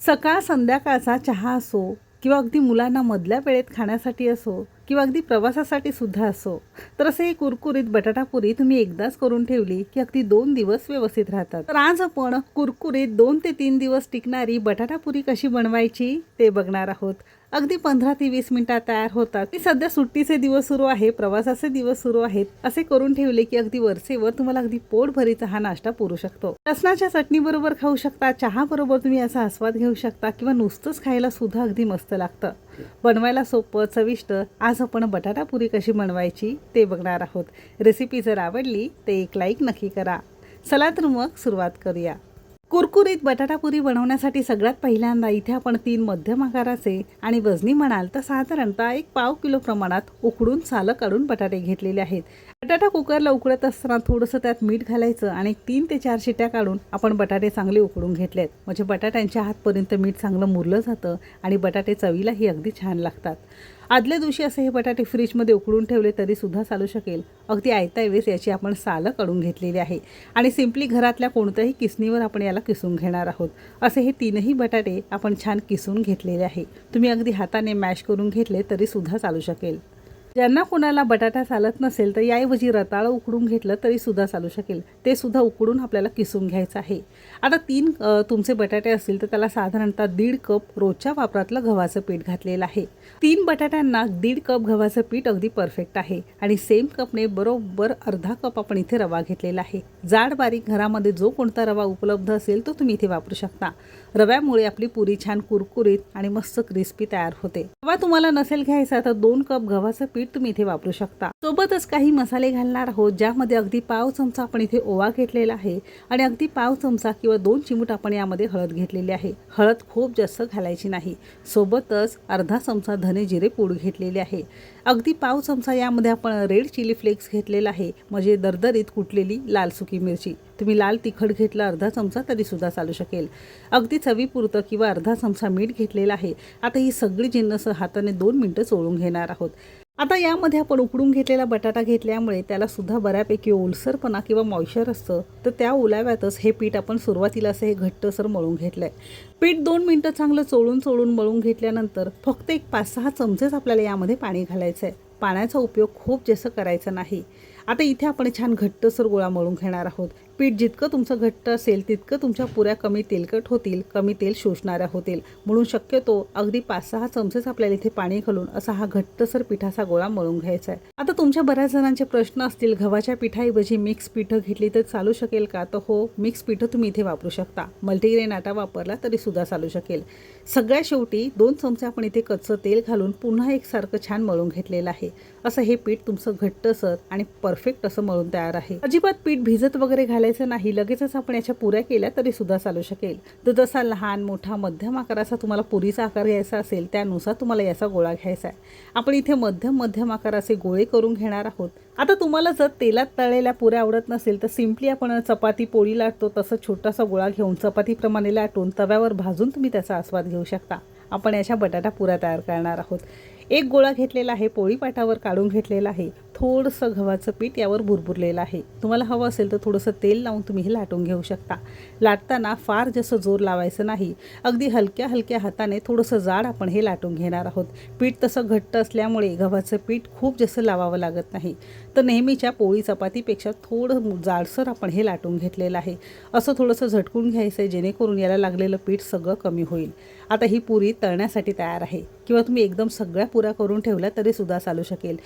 सकाळ संध्याकाळचा चहा असो किंवा अगदी मुलांना मधल्या वेळेत खाण्यासाठी असो किंवा अगदी प्रवासासाठी सुद्धा असो तर असं कुरकुरीत बटाटापुरी तुम्ही एकदाच करून ठेवली की अगदी दोन दिवस व्यवस्थित राहतात. तर आज आपण कुरकुरीत दोन ते तीन दिवस टिकणारी बटाटापुरी कशी बनवायची ते बघणार आहोत. अगदी पंधरा ते वीस मिनिटात तयार होतात. मी सध्या सुट्टीचे दिवस सुरू आहे प्रवासाचे दिवस सुरू आहेत. असे करून ठेवले की अगदी वरसेवर तुम्हाला अगदी पोटभरीचा हा नाश्ता पुरू शकतो. लसणाच्या चटणी बरोबर खाऊ शकता चहा बरोबर तुम्ही याचा आस्वाद घेऊ शकता किंवा नुसतंच खायला सुद्धा अगदी मस्त लागतं. बनवायला सोपं चविष्ट आज आपण बटाटा पुरी कशी बनवायची ते बघणार आहोत. रेसिपी जर आवडली तर एक लाईक नक्की करा. चला तर मग सुरुवात करूया. कुरकुरीत बटाटापुरी बनवण्यासाठी सगळ्यात पहिल्यांदा इथे आपण तीन मध्यम आकाराचे आणि वजनी म्हणाल तर साधारणतः एक पाव किलो प्रमाणात उकडून सालं काढून बटाटे घेतलेले आहेत. बटाटा कुकरला उकळत असताना थोडंसं त्यात मीठ घालायचं आणि तीन ते चार शिट्या काढून आपण बटाटे चांगले उकडून घेतलेत. म्हणजे बटाट्यांच्या हातपर्यंत मीठ चांगलं मुरलं जातं आणि बटाटे चवीलाही अगदी छान लागतात. आदल्या दिवशी असे हे बटाटे फ्रीजमध्ये उकडून ठेवले तरीसुद्धा चालू शकेल. अगदी आयत्या वेळेस याची आपण सालं काढून घेतलेली आहे. आणि सिम्पली घरातल्या कोणत्याही किसणीवर आपण याला किसून घेणार आहोत. असे हे तीनही बटाटे आपण छान किसून घेतलेले आहे. तुम्ही अगदी हाताने मॅश करून घेतले तरीसुद्धा चालू शकेल. ज्यांना कोणाला बटाटा चालत नसेल तर याऐवजी रताळं उकडून घेतलं तरी सुद्धा चालू शकेल. ते सुद्धा उकडून आपल्याला किसून घ्यायचं आहे. आता तीन तुमचे बटाटे असतील तर त्याला साधारणतः दीड कप रोजच्या वापरातलं गव्हाचं पीठ घातलेलं आहे. तीन बटाट्यांना दीड कप गव्हाचं पीठ अगदी परफेक्ट आहे आणि सेम कपने बरोबर अर्धा कप आपण इथे रवा घेतलेला आहे. जाड बारीक घरामध्ये जो कोणता रवा उपलब्ध असेल तो तुम्ही इथे वापरू शकता. रव्यामुळे आपली पुरी छान कुरकुरीत आणि मस्त क्रिस्पी तयार होते. रवा तुम्हाला नसेल घ्यायचा तर दोन कप गव्हाचं पीठ तुम्ही इथे वापरू शकता. सोबतच काही मसाले घालणार आहोत ज्यामध्ये अगदी पाव चमचा आपण इथे ओवा घेतलेला आहे आणि अगदी पाव चमचा किंवा दोन चिमूट आपण यामध्ये हळद घेतलेली आहे. हळद खूप जास्त घालायची नाही. सोबतच अर्धा चमचा धने जिरे पूड घेतलेले आहे. अगदी पाव चमचा यामध्ये आपण रेड चिली फ्लेक्स घेतलेला आहे. म्हणजे दरदरीत कुटलेली लाल सुकी मिरची. तुम्ही लाल तिखट घेतलं अर्धा चमचा तरीसुद्धा चालू शकेल. अगदी चवीपुरतं किंवा अर्धा चमचा मीठ घेतलेला आहे. आता ही सगळी जिन्नस हाताने दोन मिनटं चोळून घेणार आहोत. आता यामध्ये आपण उकडून घेतलेला बटाटा घेतल्यामुळे त्याला सुद्धा बऱ्यापैकी ओलसरपणा किंवा मॉइश्चर असतं. तर त्या ओलाव्यातच हे पीठ आपण सुरुवातीला असं हे घट्टसर मळून घेतलं आहे पीठ दोन मिनटं चांगलं चोळून चोळून मळून घेतल्यानंतर फक्त एक पाच सहा चमचेच आपल्याला यामध्ये पाणी घालायचं आहे पाण्याचा उपयोग खूप जास्त करायचा नाही. आता इथे आपण छान घट्टसर गोळा मळून घेणार आहोत. पीठ जितकं तुमचं घट्ट असेल तितकं तुमच्या पुऱ्या कमी तेलकट होतील कमी तेल शोषणाऱ्या होतील. म्हणून शक्यतो अगदी पाच सहा चमचेच आपल्याला इथे पाणी घालून असा हा घट्टसर पिठाचा गोळा मळून घ्यायचा आहे. आता तुमच्या बऱ्याच जणांचे प्रश्न असतील गव्हाच्या पिठाऐवजी मिक्स पिठं घेतली तर चालू शकेल का? तर हो मिक्स पिठं तुम्ही इथे वापरू शकता. मल्टीग्रेन आटा वापरला तरी सुद्धा चालू शकेल. सगळ्या शेवटी दोन चमचे आपण इथे कच्चं तेल घालून पुन्हा एकसारखं छान मळून घेतलेलं आहे. असं हे पीठ तुमचं घट्टसर आणि परफेक्ट असं मळून तयार आहे. अजिबात पीठ भिजत वगैरे घालायचं नाही लगेचच आपण याच्या पुऱ्या केल्या तरी सुद्धा चालू शकेल. तर जसा लहान मोठा मध्यम आकाराचा तुम्हाला पुरीचा आकार घ्यायचा असेल त्यानुसार तुम्हाला याचा गोळा घ्यायचा आहे. आपण इथे मध्यम मध्यम आकाराचे गोळे करून घेणार आहोत. आता तुम्हाला जर तेलात तळलेल्या पुऱ्या आवडत नसेल तर सिम्पली आपण चपाती पोळी लाटतो तसं छोटासा गोळा घेऊन चपातीप्रमाणे लाटून तव्यावर भाजून तुम्ही त्याचा आस्वाद घेऊ शकता. आपण याच्या बटाटा पुऱ्या तयार करणार आहोत. एक गोळा घेतलेला आहे पोळी पाटावर काढून घेतलेला आहे. थोडंसं गव्हाचं पीठ यावर भुरभुरलेलं आहे. तुम्हाला हवं असेल तर थोडंसं तेल लावून तुम्ही हे लाटून घेऊ शकता. लाटताना फार जास्त जोर लावायचं नाही. अगदी हलक्या हलक्या हाताने थोडंसं जाड आपण हे लाटून घेणार आहोत. पीठ तसं घट्ट असल्यामुळे गव्हाचं पीठ खूप जास्त लावावं लागत नाही. तर नेहमीच्या पोळी चपातीपेक्षा थोडं जाडसर आपण हे लाटून घेतलेलं आहे. असं थोडंसं झटकून घ्यायचं आहे जेणेकरून याला लागलेलं पीठ सगळं कमी होईल. आता ही पुरी तळण्यासाठी तयार आहे. किंवा तुम्ही एकदम सगळ्या पुऱ्या करून ठेवल्या तरी सुद्धा चालू शकेल.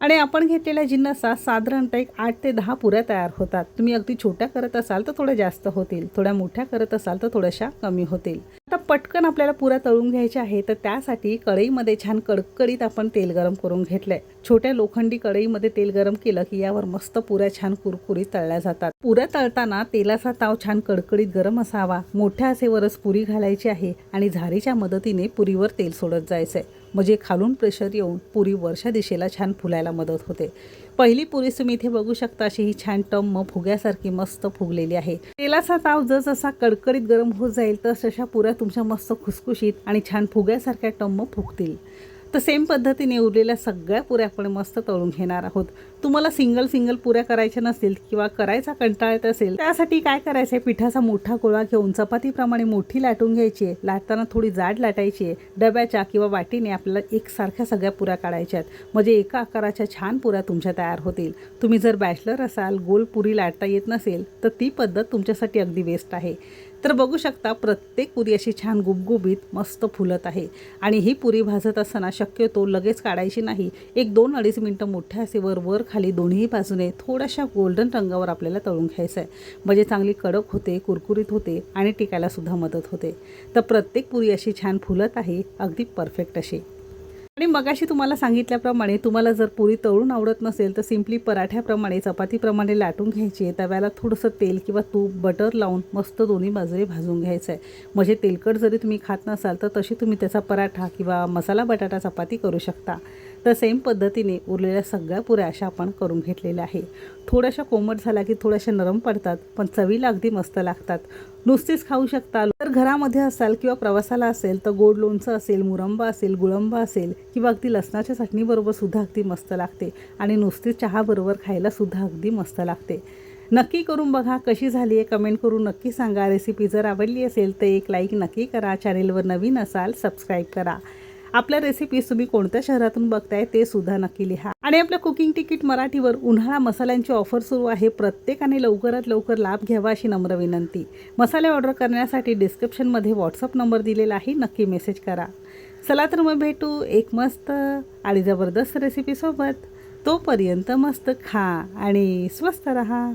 आणि आपण घेतलेल्या जिन्नसा साधारणतः एक आठ ते दहा पुऱ्या तयार होतात. तुम्ही अगदी छोट्या करत असाल तर थोड्या जास्त होतील. थोड्या मोठ्या करत असाल तर थोड्याशा कमी होतील. आता पटकन आपल्याला पुऱ्या तळून घ्यायच्या आहे तर त्यासाठी कढईमध्ये छान कडकडीत आपण तेल गरम करून घेतलंय. छोट्या लोखंडी कढईमध्ये तेल गरम केलं की यावर मस्त पुऱ्या छान कुरकुरीत तळल्या जातात. पुऱ्या तळताना तेलाचा ताव छान कडकडीत गरम असावा. मोठ्या असेवरच पुरी घालायची आहे आणि झारीच्या मदतीने पुरीवर तेल सोडत जायचंय. म्हणजे खालून प्रेशर येऊन पुरी वरच्या दिशेला छान फुलायला मदत होते. पहिली पुरी तुम्ही इथे बघू शकता अशी ही छान टम्म फुग्यासारखी मस्त फुगलेली आहे. तेलाचा ताव जसा कडकडीत गरम होत जाईल तस तशा पुऱ्या तुमच्या मस्त खुसखुशीत आणि छान फुग्यासारख्या टम्म फुगतील. तर सेम पद्धतीने उरलेल्या सगळ्या पुऱ्या आपण मस्त तळून घेणार आहोत. तुम्हाला सिंगल सिंगल पुऱ्या करायच्या नसतील किंवा करायचा कंटाळा येत असेल त्यासाठी काय करायचं आहे पिठाचा मोठा गोळा घेऊन चपातीप्रमाणे मोठी लाटून घ्यायची आहे. लाटताना थोडी जाड लाटायची आहे. डब्याच्या किंवा वाटीने आपल्याला एकसारख्या सगळ्या पुऱ्या काढायच्या आहेत. म्हणजे एका आकाराच्या छान पुऱ्या तुमच्या तयार होतील. तुम्ही जर बॅचलर असाल गोल पुरी लाटता येत नसेल तर ती पद्धत तुमच्यासाठी अगदी बेस्ट आहे. तर बघू शकता प्रत्येक पुरी अशी छान गुबगुबीत मस्त फुलत आहे. आणि ही पुरी भाजत असताना शक्यतो लगेच काढायची नाही. एक दोन अडीच मिनटं मोठ्या असेवर वर खाली दोन्ही बाजूने थोड्याशा गोल्डन रंगावर आपल्याला तळून घ्यायचं आहे म्हणजे चांगली कडक होते कुरकुरीत होते आणि टिकायलासुद्धा मदत होते. तर प्रत्येक पुरी अशी छान फुलत आहे अगदी परफेक्ट अशी. आणि मगाशी तुम्हाला सांगितल्याप्रमाणे तुम्हाला जर पुरी तळून आवडत नसेल तर सिम्पली पराठ्याप्रमाणे चपातीप्रमाणे लाटून घ्यायची आहे. तव्याला थोडंसं तेल किंवा तूप बटर लावून मस्त दोन्ही बाजूने भाजून घ्यायचं आहे. म्हणजे तेलकट जरी तुम्ही खात नसाल तर तशी तुम्ही त्याचा पराठा किंवा मसाला बटाटा चपाती करू शकता. तर सेम पद्धतीने उरलेल्या सगळ्या पुऱ्या अशा आपण करून घेतलेल्या आहे. थोड्याशा कोमट झाल्या की थोड्याशा नरम पडतात पण चवीला अगदी मस्त लागतात. नुसतीच खाऊ शकता. जर घरामध्ये असाल किंवा प्रवासाला असेल तर गोड लोणचं असेल मुरंबा असेल गुळंबा असेल किंवा अगदी लसणाच्या चटणीबरोबर सुद्धा अगदी मस्त लागते. आणि नुसतीच चहाबरोबर खायला सुद्धा अगदी मस्त लागते. नक्की करून बघा कशी झाली आहे. कमेंट करून नक्की सांगा. रेसिपी जर आवडली असेल तर एक लाईक नक्की करा. चॅनेलवर नवीन असाल सबस्क्राईब करा. आपल्या रेसिपीज तुम्ही कोणत्या शहरातून बघताय ते सुद्धा नक्की लिहा. आणि आपल्या कुकिंग तिकीट मराठीवर उन्हाळा मसाल्यांची ऑफर सुरू आहे. प्रत्येकाने लवकरात लवकर लाभ घ्यावा अशी नम्र विनंती. मसाले ऑर्डर करण्यासाठी डिस्क्रिप्शनमध्ये व्हॉट्सअप नंबर दिलेला आहे. नक्की मेसेज करा. चला तर मग भेटू एक मस्त आणि जबरदस्त रेसिपीसोबत तोपर्यंत मस्त खा आणि स्वस्त रहा.